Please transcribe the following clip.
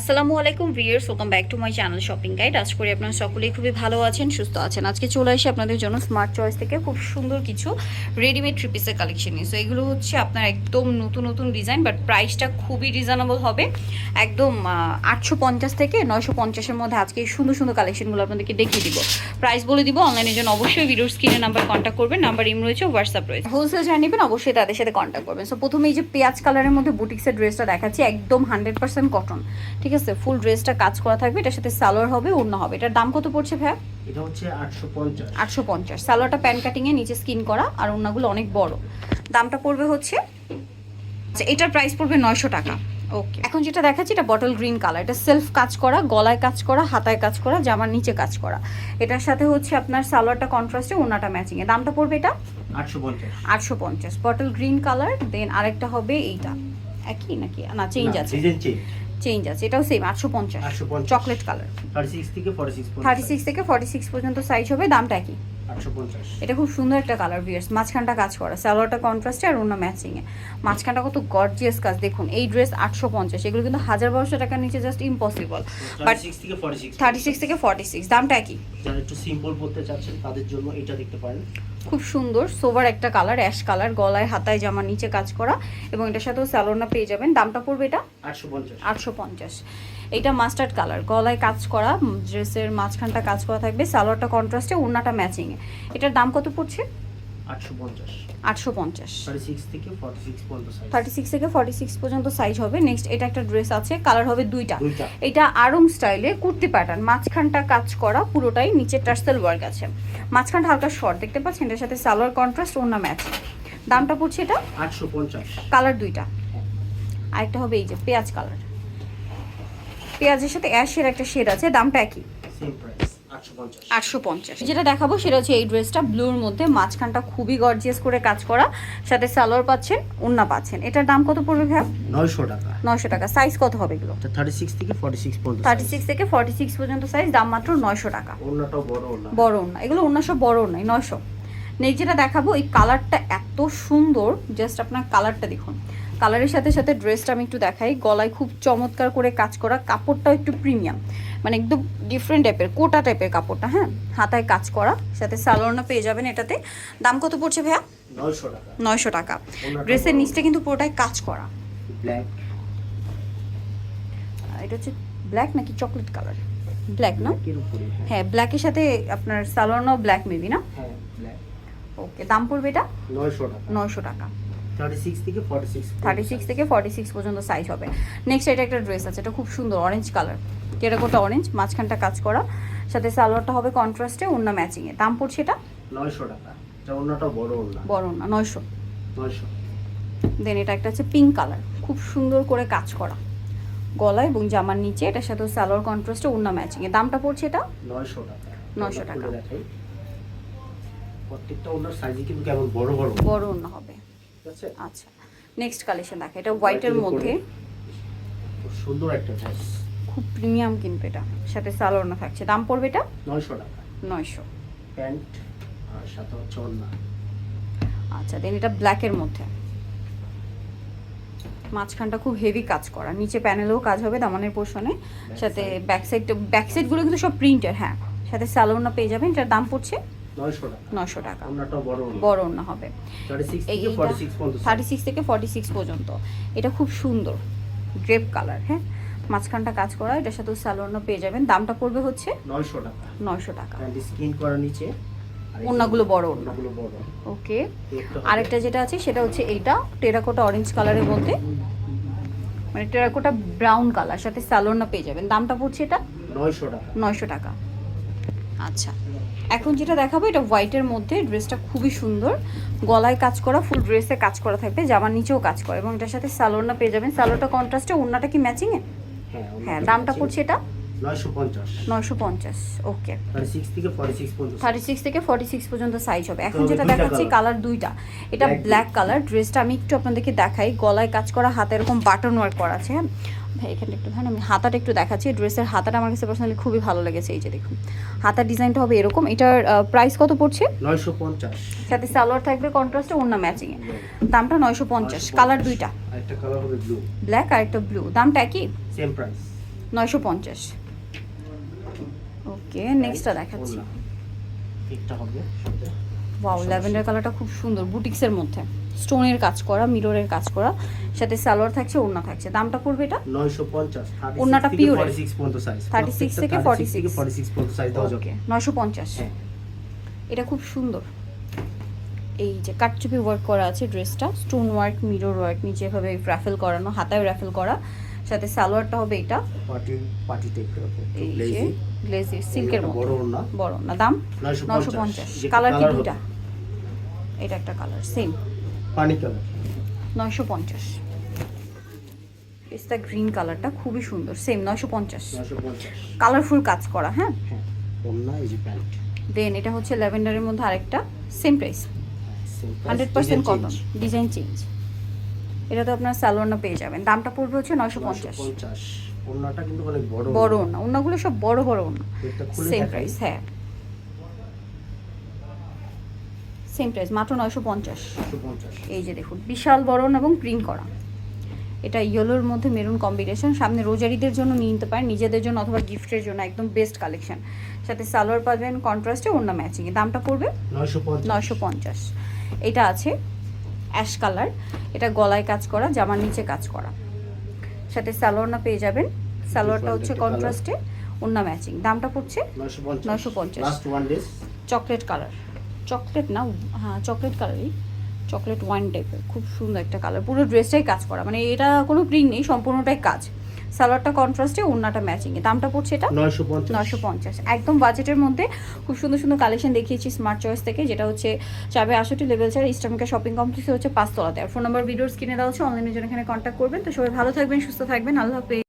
আসসালামু আলাইকুম viewers, welcome back to my channel shopping guide. আজ করি আপনারা সকলেই খুবই ভালো আছেন, সুস্থ আছেন। আজকে চলে আসি আপনাদের জন্য স্মার্ট চয়েস থেকে খুব সুন্দর কিছু রেডিমেড থ্রি পিসের কালেকশন নিয়ে। সো এগুলো হচ্ছে আপনার একদম নতুন নতুন ডিজাইন বাট প্রাইসটা খুবই রিজনেবল হবে। একদম আটশো পঞ্চাশ থেকে নয়শো পঞ্চাশের মধ্যে আজকে এই সুন্দর সুন্দর কালেকশনগুলো আপনাদেরকে দেখিয়ে দিব। প্রাইস বলে দিব অনলাইনের জন্য অবশ্যই ভিডিওর স্ক্রিনে নাম্বার কন্ট্যাক্ট করবেন নাম্বার ইম রয়েছে হোয়াটসঅ্যাপ রয়েছে। হোলসেল যারা নেবেন, অবশ্যই তাদের সাথে কন্ট্যাক্ট করবেন। সো প্রথমে এই যে পেঁয়াজ কালারের মধ্যে বুটিক্সের ড্রেসটা দেখাচ্ছি, একদম হান্ড্রেড পার্সেন্ট কটন ঠিক আছে ফুল ড্রেসটা কাজ করা থাকবে এটার সাথে সালোয়ার হবে অন্য হবে। এটার দাম কত পড়ছে ভাইয়া? এটা হচ্ছে আটশো পঞ্চাশ। আটশো পঞ্চাশ। সালোয়ারটা প্যান কাটিংয়ে নিচে স্কিন করা আর অন্যগুলো অনেক বড়। দামটা পড়বে হচ্ছে আচ্ছা এটার প্রাইস পড়বে নয়শো টাকা। ওকে এখন যেটা দেখাচ্ছি এটা বটল গ্রিন কালার এটা সেলফ কাজ করা গলায় কাজ করা হাতায় কাজ করা জামার নিচে কাজ করা। এটার সাথে হচ্ছে আপনার সালোয়ারটা কন্ট্রাস্টে ওনাটা ম্যাচিংয়ে দামটা পড়বে এটা? আটশো পঞ্চাশ। বটল গ্রিন কালার দেন আরেকটা হবে এইটা। একই নাকি? না চেঞ্জ আছে। চেঞ্জ আছে এটাও সেম আটশো পঞ্চাশ চকলেট কালার থার্টি সিক্স থেকে ফর্টি সিক্স পর্যন্ত। সাইজ হবে দামটা কি এটা খুব সুন্দর একটা কালার ভিয়ার্স মাঝখানটা কাজ করা সালোয়ারটা কন্ট্রাস্টে আর অন্য ম্যাচিংয়ে মাঝখানটা কত গর্জিয়াস কাজ। দেখুন এই ড্রেস আটশো পঞ্চাশ। এগুলো কিন্তু হাজার বারোশো টাকার নিচে just impossible six thirty six থেকে ফর্টি সিক্স দামটা যারা একটু সিম্পল পড়তে চাচ্ছেন তাদের জন্য এটা দেখতে পারেন। খুব সুন্দর সোবার একটা কালার অ্যাশ কালার গলায় হাতায় জামার নিচে কাজ করা। এবং এটার সাথেও স্যালোনা পেয়ে যাবেন। দামটা পড়বে এটা? আটশো পঞ্চাশ। আটশো পঞ্চাশ। এটা মাস্টার্ড কালার গলায় কাজ করা ড্রেসের মাঝখানটা কাজ করা থাকবে সালোয়ারটা কন্ট্রাস্টে ওড়নাটা ম্যাচিংয়ে এটার দাম কত পড়ছে? আটশো পঞ্চাশ। থার্টি সিক্স থেকে ফর্টি সিক্স পর্যন্ত সাইজ হবে। নেক্সট এটা একটা ড্রেস আছে কালার হবে দুইটা। দুইটা। এটা আরং স্টাইলে কুর্তি প্যাটার্ন মাঝখানটা কাজ করা পুরোটাই নিচে টার্সেল ওয়ার্ক আছে। মাঝখানটা হালকা শর্ট দেখতে পাচ্ছেন? এটার সাথে সালোয়ার কন্ট্রাস্ট অন্য ম্যাচ দামটা পড়ছে এটা? আটশো পঞ্চাশ। কালার দুইটা। আরেকটা হবে এই যে পেঁয়াজ কালার পেঁয়াজের সাথে অ্যাশের একটা শেড আছে দামটা একই। আটশো পঞ্চাশ। যেটা দেখাবো সেটা হচ্ছে এই ড্রেসটা ব্লুর মধ্যে মাঝখানটা খুবই গর্জিয়াস করে কাজ করা সাথে সালোয়ার পাচ্ছেন ওন্না পাচ্ছেন। এটার দাম কত পড়বে ভাই নয়শো টাকা। নয়শো টাকা। সাইজ কত হবে এগুলো? থার্টি সিক্স থেকে ফর্টি সিক্স পর্যন্ত থার্টি সিক্স থেকে ফর্টি সিক্স পর্যন্ত সাইজ দাম মাত্র নয়শো টাকা। বড় না বড় ওড়না। এগুলো ওড়না সব বড় ওড়নাই নয়শো। নেক্সট যেটা দেখাবো এই কালারটা এত সুন্দর জাস্ট আপনার কালারটা দেখুন। কালারের সাথে সাথে ড্রেসটা আমি একটু দেখাই। গলায় খুব চমৎকার করে কাজ করা কাপড়টাও একটু প্রিমিয়াম। মানে একদম ডিফারেন্ট টাইপের কোটা টাইপের কাপড়টা হ্যাঁ? হাতায় কাজ করা। সাথে সালোয়ারনা পেয়ে যাবেন এটাতে। দাম কত পড়ছে ভাইয়া? নয়শো টাকা। নয়শো টাকা। ড্রেসের। নিচটা কিন্তু পুরোটাই কাজ করা। ব্ল্যাক। এটা হচ্ছে ব্ল্যাক নাকি চকলেট কালার? ব্ল্যাক না? হ্যাঁ। হ্যাঁ ব্ল্যাকের সাথে আপনার সালোয়ারনাও ব্ল্যাক মেবি না? হ্যাঁ ওকে দাম পড়বে এটা? নয়শো টাকা। থার্টি সিক্স থেকে ফর্টি পর্যন্ত সাইজ হবে। নেক্সট এটা একটা ড্রেস আছে এটা খুব সুন্দর অরেঞ্জ কালার টেরাকোটা অরেঞ্জ মাঝখানটা কাজ করা। সাথে সালোয়ারটা হবে কন্ট্রাস্টে অন্য ম্যাচিংয়ে দাম পড়ছে এটা? নয়শো টাকা। এটা বড় না বড় না নয়শো। নয়শো। দেন এটা একটা পিঙ্ক কালার খুব সুন্দর করে কাজ করা। গলা এবং জামার নিচে এটার সাথে সালোয়ার কন্ট্রাস্টে অন্য ম্যাচিংয়ে দামটা পড়ছে এটা? নয়শো টাকা। 900 টাকা। প্রত্যেকটা ওনার সাইজে কিন্তু কেমন? বড় বড়। বড় হবে। আচ্ছা নেক্সট কালেকশন দেখা এটা হোয়াইটের মধ্যে। সুন্দর একটা ড্রেস খুব প্রিমিয়াম কিন্তু এটা সাথে সালোয়ার না থাকছে। দাম পড়বে এটা? নয়শো টাকা। নয়শো। প্যান্ট আর সাথে হচ্ছে আচ্ছা দেন এটা ব্ল্যাকের মধ্যে। মাঝখানটা খুব হেভি কাজ করা। নিচে প্যানেলেও কাজ হবে দামানের পোর্শনে সাথে ব্যাক সাইড ব্যাক সাইডগুলো কিন্তু সব প্রিন্টের হ্যাঁ। সাথে স্যালোনা পেয়ে যাবেন এটার দাম পড়ছে নশো টাকা। বড় ওড়না হবে। থার্টি সিক্স থেকে ফর্টি সিক্স পর্যন্ত। এটা খুব সুন্দর। গ্রেপ কালার হ্যাঁ? মাঝখানটা কাজ করা এটার সাথে স্যালোনা পেয়ে যাবেন। দামটা পড়বে হচ্ছে নয়শো টাকা। নয়শো টাকা। স্কিন করা নিচে। ওড়নাগুলো বড় ওড়না। ওকে আরেকটা যেটা আছে সেটা হচ্ছে এইটা টেরাকোটা অরেঞ্জ কালারের মধ্যে। মানে টেরাকোটা ব্রাউন কালার সাথে স্যালোনা পেয়ে যাবেন। দামটা পড়ছে এটা? নয়শো টাকা। নয়শো টাকা। আচ্ছা। এখন যেটা দেখাবো এটা হোয়াইটের মধ্যে ড্রেসটা খুবই সুন্দর। গলায় কাজ করা ফুল ড্রেসে কাজ করা থাকবে জামার নিচেও কাজ করা। এবং এটার সাথে স্যালোনা পেয়ে যাবেন। স্যালোটা কন্ট্রাস্টে ওড়নাটা কি ম্যাচিংয়ে হ্যাঁ হ্যাঁ দামটা পড়ছে এটা? নয়শো পঞ্চাশ। নয়শো পঞ্চাশ ওকে থার্টি সিক্স থেকে ফর্টি সিক্স পর্যন্ত সাইজ হবে। এখন যেটা দেখাচ্ছি কালার দুইটা। এটা ব্ল্যাক কালার ড্রেসটা আমি একটু আপনাদেরকে দেখাই। গলায় কাজ করা হাতে এরকম বাটন ওয়ার্ক করা আছে হ্যাঁ? ভাই এখানে একটু ভাই আমি হাতাটা একটু দেখাচ্ছি। ড্রেসের হাতাটা আমার কাছে পার্সোনালি খুবই ভালো লেগেছে এই যে দেখুন। হাতার ডিজাইনটা হবে এরকম। এটার প্রাইস কত পড়ছে? নয়শো পঞ্চাশ। সাথে সালোয়ার থাকবে কন্ট্রাস্টে অন্য ম্যাচিংয়ে দামটা নয়শো পঞ্চাশ। কালার দুইটা। আরেকটা কালার হবে ব্লু ব্ল্যাক আর একটা ব্লু দামটা একই? সেম প্রাইস নয়শো পঞ্চাশ। ওকে নেক্সটটা দেখাচ্ছি। একটা হবে। ওয়াও ল্যাভেন্ডার কালারটা খুব সুন্দর বুটিক্সের মধ্যে। স্টোনের কাজ করা মিররের কাজ করা সাথে সালোয়ার থাকছে ওড়না থাকছে। দামটা পড়বে এটা? নয়শো পঞ্চাশ ওড়নাটা pure এর। সিক্স পর্যন্ত সাইজ 36 থেকে 46 থেকে ফর্টি সিক্স পর্যন্ত সাইজ যাবে। ওকে নয়শো পঞ্চাশ। হ্যাঁ। এটা খুব সুন্দর। এই যে কাটচুপি ওয়ার্ক করা আছে ড্রেসটা স্টোন ওয়ার্ক মিরর ওয়ার্ক নিচে এভাবে র্যাফেল করানো হাতায় র্যাফেল করা সাথে সালোয়ারটা হবে এটা। পার্টি পার্টি টাইপের হবে এই লেজি গ্লেজি সিল্কের বড় মধ্যে ওড়না। বড় না দাম? নয়শো নশো পঞ্চাশ। কালার কি দুইটা? এটা একটা কালার সেম পানি কালার। নয়শো পঞ্চাশ। পেস্তা গ্রিন কালারটা খুবই সুন্দর। সেম নয়শো পঞ্চাশ। কালারফুল কাজ করা হ্যাঁ? হ্যাঁ দেন এটা হচ্ছে ল্যাভেন্ডারের মধ্যে আরেকটা same price hundred percent cotton design change এটা তো আপনার স্যালোয়ারনা পেয়ে যাবেন। দামটা পড়বে হচ্ছে নয়শো পঞ্চাশ। ওড়নাটা কিন্তু অনেক বড়। বড় ওনা ওনাগুলো সব বড় বড় ওনা সেম প্রাইস হ্যাঁ। সেম প্রাইস মাত্র নয়শো পঞ্চাশ। এই যে দেখুন বিশাল বরণ এবং প্রিন্ট করা। এটা ইয়েলোর মধ্যে মেরুন কম্বিনেশন সামনে রোজারিদের জন্য নিয়ে নিতে পারেন নিজেদের জন্য অথবা গিফটের জন্য একদম বেস্ট কালেকশন সাথে সালোয়ার পাবেন কন্ট্রাস্টে অন্য ম্যাচিংয়ে দামটা পড়বে নয়শো পঞ্চাশ। এটা আছে অ্যাশ কালার এটা গলায় কাজ করা জামার নিচে কাজ করা। সাথে সালোয়ারনা পেয়ে যাবেন সালোয়ারটা হচ্ছে কন্ট্রাস্টে অন্য ম্যাচিং দামটা পড়ছে নয়শো পঞ্চাশ। চকলেট কালার চকলেট না হ্যাঁ চকলেট কালারই। চকলেট ওয়াইন টাইপের খুব সুন্দর একটা কালার। পুরো ড্রেসটাই কাজ করা মানে এটা কোনো প্রিন্ট নেই সম্পূর্ণটাই কাজ। সালোয়ারটা কন্ট্রাস্টে ওড়নাটা ম্যাচিংয়ে দামটা পড়ছে এটা? নয়শো পঞ্চাশ। একদম বাজেটের মধ্যে খুব সুন্দর সুন্দর কালেকশন দেখিয়েছি স্মার্ট চয়েস থেকে যেটা হচ্ছে চাবে আষট্টি লেভেল চার ইস্টামিকা শপিং কমপ্লেক্সে হচ্ছে পাঁচতলাতে। আর ফোন নাম্বার ভিডিওর স্ক্রিনে দেওয়া হচ্ছে অনলাইনের জন্য এখানে কন্ট্যাক্ট করবেন। তো সবাই ভালো থাকবেন সুস্থ থাকবেন। আল্লাহ হাফেজ।